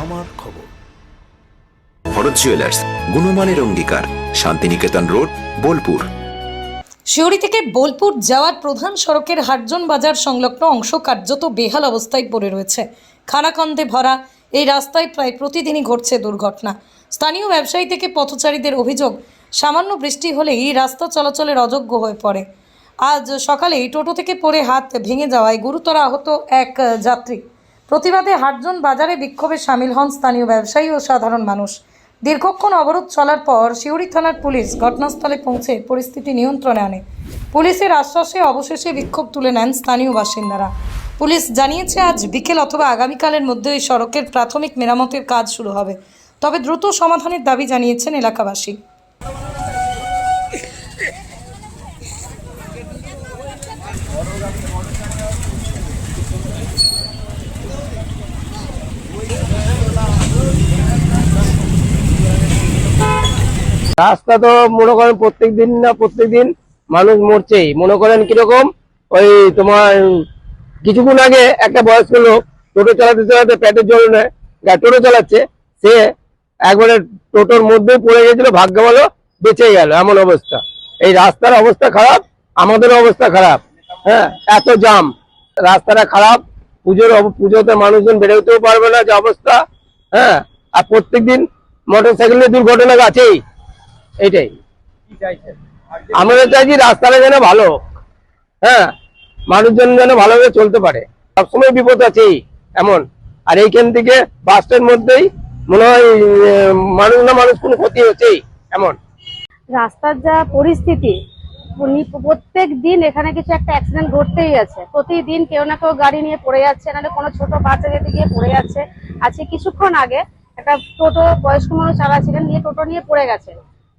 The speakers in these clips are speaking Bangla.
আমার খবর। ভরত জুয়েলার্স গুণমানের অঙ্গীকার শান্তিনিকেতন রোড বোলপুর। শিউরি থেকে বোলপুর যাওয়ার প্রধান সড়কের হাটজন বাজার সংলগ্ন অংশ কার্যত বেহাল অবস্থায় পড়ে রয়েছে। খানাকন্দে ভরা এই রাস্তায় প্রায় প্রতিদিনই ঘটছে দুর্ঘটনা। স্থানীয় ব্যবসায়ী থেকে পথচারীদের অভিযোগ সামান্য বৃষ্টি হলেই এই রাস্তা চলাচলের অযোগ্য হয়ে পড়ে। আজ সকালে টোটো থেকে পড়ে হাত ভেঙে যাওয়ায় গুরুতর আহত এক যাত্রী। প্রতিবাদে হাটজন বাজারে বিক্ষোভে সামিল হন স্থানীয় ব্যবসায়ী ও সাধারণ মানুষ। দীর্ঘক্ষণ অবরোধ চলার পর শিউরি থানার পুলিশ ঘটনাস্থলে পৌঁছে পরিস্থিতি নিয়ন্ত্রণে আনে। পুলিশের আশ্বাসে অবশেষে বিক্ষোভ তুলে নেন স্থানীয় বাসিন্দারা। পুলিশ জানিয়েছে, আজ বিকেল অথবা আগামীকালের মধ্যে এই সড়কের প্রাথমিক মেরামতের কাজ শুরু হবে। তবে দ্রুত সমাধানের দাবি জানিয়েছেন এলাকাবাসী। রাস্তা তো মনে করেন প্রত্যেক দিন না প্রত্যেক দিন মানুষ মরছেই। মনে করেন কীরকম? ওই তোমার কিছুক্ষণ আগে একটা বয়স্ক লোক টোটো চালাতে চালাতে পেটের জল নেয় টোটো চালাচ্ছে, সে একবারে টোটোর মধ্যেই পড়ে গেছিল, ভাগ্য ভালো বেঁচে গেল, এমন অবস্থা। এই রাস্তার অবস্থা খারাপ, আমাদের অবস্থা খারাপ হ্যাঁ এত জাম। রাস্তাটা খারাপ, পুজোর পুজোতে মানুষজন বেরোতেও পারবে না যে অবস্থা হ্যাঁ আর প্রত্যেকদিন মোটর সাইকেলের দুর্ঘটনা আছেই। এইটাই। আমরা চাইছি রাস্তাটা যেন ভালো হোক। হ্যাঁ মানুষজন যেন ভালোভাবে চলতে পারে। সবসময় বিপদ আছেই এমন। আর এইখান থেকে বাসটার মধ্যেই মনে হয় মানুষ না মানুষ কোনো ক্ষতি হচ্ছেই এমন। রাস্তার যা পরিস্থিতি প্রত্যেক দিন এখানে কিছু একটা অ্যাক্সিডেন্ট ঘটতেই আছে। প্রতিদিন কেউ না কেউ গাড়ি নিয়ে পড়ে যাচ্ছে নাহলে কোনো ছোট বাচ্চা যেতে গিয়ে পড়ে যাচ্ছে। আজকে কিছুক্ষণ আগে একটা টোটো বয়স্ক মানুষ চালাচ্ছিলেন নিয়ে টোটো নিয়ে পড়ে গেছে।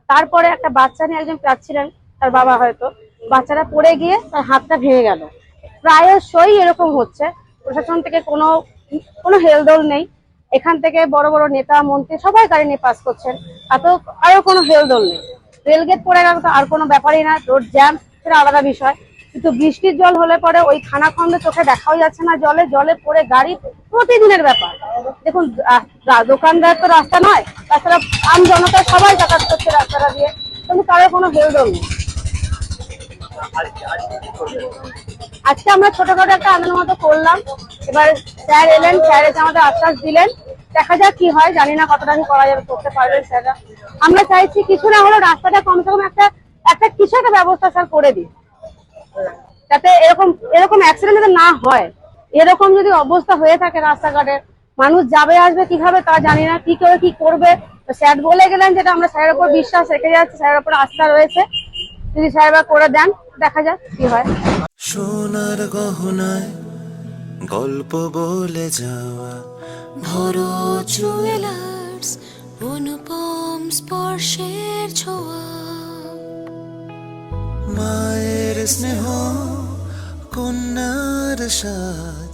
তারপরে একটা বাচ্চা নিয়ে একজন যাচ্ছিলেন তার বাবা হয়তো। বাচ্চাটা পড়ে গিয়ে তার হাতটা ভেঙে গেল। প্রায়শই এরকম হচ্ছে। প্রশাসন থেকে কোনো কোনো হেলদোল নেই। এখান থেকে বড় বড় নেতা, মন্ত্রী সবাই গাড়ি নিয়ে পাস করছেন। এত আরও কোনো হেলদোল নেই। রেলগেট পড়ে গেল তো আর কোনো ব্যাপারই না। রোড জ্যাম, সেটা আলাদা বিষয়। কিন্তু বৃষ্টির জল হলে পরে ওই খানাখন্দ চোখে দেখাও যাচ্ছে না জলে। জলে পড়ে গাড়ি, প্রতিদিনের ব্যাপার। দেখুন দোকানদার তো রাস্তা নয়। তাছাড়া আম জনতা সবাই যাতায়াত করছে রাস্তাটা দিয়ে, কিন্তু কারোর কোনো হেলদোল নেই। আজকে আমরা ছোটখাটো একটা আন্দোলন মতো করলাম। এবার স্যার এলেন, স্যার এসে আমাদের আশ্বাস দিলেন। দেখা যাক কি হয়, জানি না কতটা কি করা যাবে, করতে পারবেন স্যাররা। আমরা চাইছি কিছু না হলেও রাস্তাটা কমসে কম একটা একটা কিছু একটা ব্যবস্থা স্যার করে দিন। যাতে এরকম এরকম অ্যাক্সিডেন্ট না হয়। এরকম যদি অবস্থা হয়ে থাকে রাস্তাঘাটে মানুষ যাবে আসবে কীভাবে তা জানি না কি করে কি করবে। তো স্যার বলে গেলেন যেটা আমরা স্যারের উপর বিশ্বাস রেখে যাচ্ছি স্যারের উপর আস্থা রয়েছে। যদি স্যাররা করে দেন দেখা যাক কি হয়। সোনার গহনায় গল্প বলে যাওয়া। ভরো জুয়েলার্স অনুপম স্পর্শের ছোঁয়া। মায়ের স্নেহ কন্যার সাজ।